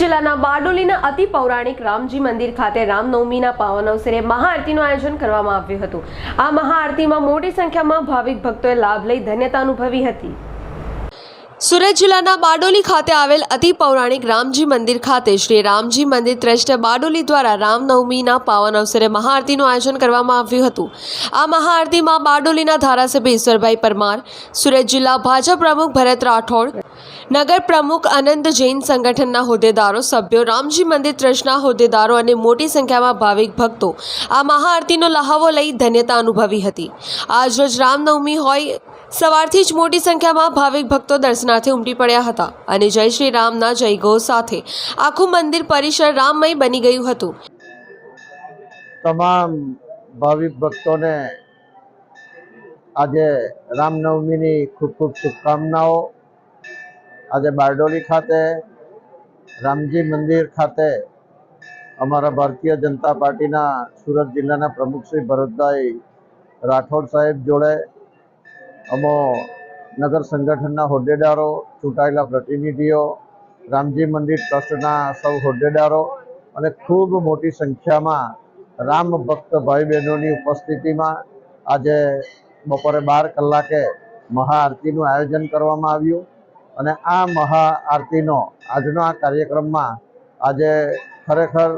જિલ્લાના બારડોલીના અતિ પૌરાણિક રામજી મંદિર ખાતે રામનવમીના પાવન અવસરે મહાઆરતીનું આયોજન કરવામાં આવ્યું હતું. આ મહાઆરતીમાં મોટી સંખ્યામાં ભાવિક ભક્તોએ લાભ લઈ ધન્યતા અનુભવી હતી. સુરત જિલ્લાના બારડોલી ખાતે આવેલ અતિ પૌરાણિક રામજી મંદિર ખાતે શ્રી રામજી મંદિર ટ્રસ્ટ બારડોલી દ્વારા રામનવમીના પાવન અવસરે મહાઆરતીનું આયોજન કરવામાં આવ્યું હતું. આ મહાઆરતીમાં બારડોલીના ધારાસભ્ય ઈશ્વરભાઈ પરમાર, સુરત જિલ્લા ભાજપ પ્રમુખ ભરત રાઠોડ, નગર પ્રમુખ આનંદ જૈન સંગઠનના હોદ્દેદારો, સભ્યો, રામજી મંદિર ટ્રસ્ટના હોદ્દેદારો અને મોટી સંખ્યામાં ભાવિક ભક્તો આ મહાઆરતીનો લહાવો લઈ ધન્યતા અનુભવી હતી. આજરોજ રામનવમી હોય સવારથી જ મોટી સંખ્યામાં ભાવિક ભક્તો દર્શનાર્થે ઉમટી પડ્યા હતા અને જય શ્રી રામના જયગો સાથે આખું મંદિર પરિસર રામમય બની ગયું હતું. તમામ ભાવિક ભક્તોને આજે રામનવમીની ખૂબ ખૂબ શુભકામનાઓ. આજે બારડોલી ખાતે, રામજી મંદિર ખાતે અમારા ભારતીય જનતા પાર્ટીના સુરત જિલ્લાના પ્રમુખ શ્રી ભરતભાઈ રાઠોડ સાહેબ જોડે અમો નગર સંગઠનના હોદ્દેદારો, ચૂંટાયેલા પ્રતિનિધિઓ, રામજી મંદિર ટ્રસ્ટના સૌ હોદ્દેદારો અને ખૂબ મોટી સંખ્યામાં રામ ભક્ત ભાઈ બહેનોની ઉપસ્થિતિમાં આજે બપોરે બાર કલાકે મહાઆરતીનું આયોજન કરવામાં આવ્યું અને આ મહાઆરતીનો આજનો આ કાર્યક્રમમાં આજે ખરેખર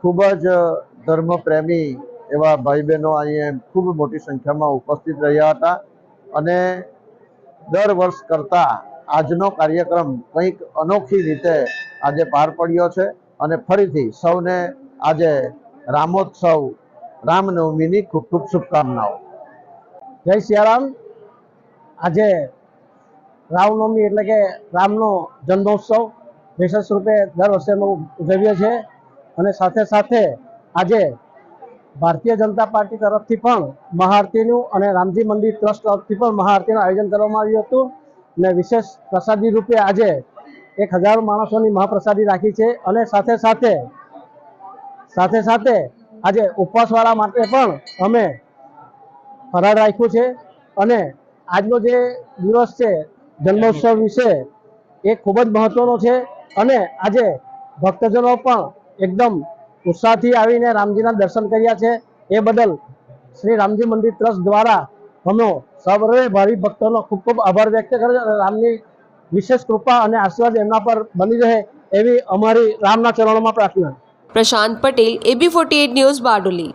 ખૂબ જ ધર્મપ્રેમી એવા ભાઈ બહેનો અહીંયા ખૂબ મોટી સંખ્યામાં ઉપસ્થિત રહ્યા હતા. અને દર વર્ષ કરતાં આજનો કાર્યક્રમ કંઈક અનોખી રીતે આજે પાર પડ્યો છે અને ફરીથી સૌને આજે રામોત્સવ, રામનવમીની ખૂબ ખૂબ શુભકામનાઓ. જય સિયારામ. આજે રામનવમી એટલે કે રામનો જન્મોત્સવ. વિશેષ રૂપે દર વર્ષે ઉજવીએ છીએ. અને સાથે સાથે આજે ભારતીય જનતા પાર્ટી તરફથી પણ મહાઆરતીનું અને રામજી મંદિર ટ્રસ્ટ તરફથી પણ મહાઆરતીનું આયોજન કરવામાં આવ્યું હતું. અને વિશેષ પ્રસાદી રૂપે આજે એક હજાર માણસોની મહાપ્રસાદી રાખી છે અને સાથે સાથે સાથે સાથે આજે ઉપવાસવાળા માટે પણ અમે ફરાળ રાખ્યું છે. અને આજનો જે દિવસ છે, જન્મોત્સવ વિશે એ ખૂબ જ મહત્વનો છે. અને આજે ભક્તજનો પણ એકદમ ઉત્સાહથી આવીને રામજીના દર્શન કર્યા છે. એ બદલ શ્રી રામજી મંદિર ટ્રસ્ટ દ્વારા અમે સર્વે ભાવિ ભક્તોનો ખૂબ ખૂબ આભાર વ્યક્ત કરે છે. અને રામની વિશેષ કૃપા અને આશીર્વાદ એમના પર બની રહે એવી અમારી રામના ચરણોમાં પ્રાર્થના. Prashant Patel AB forty news Bardoli.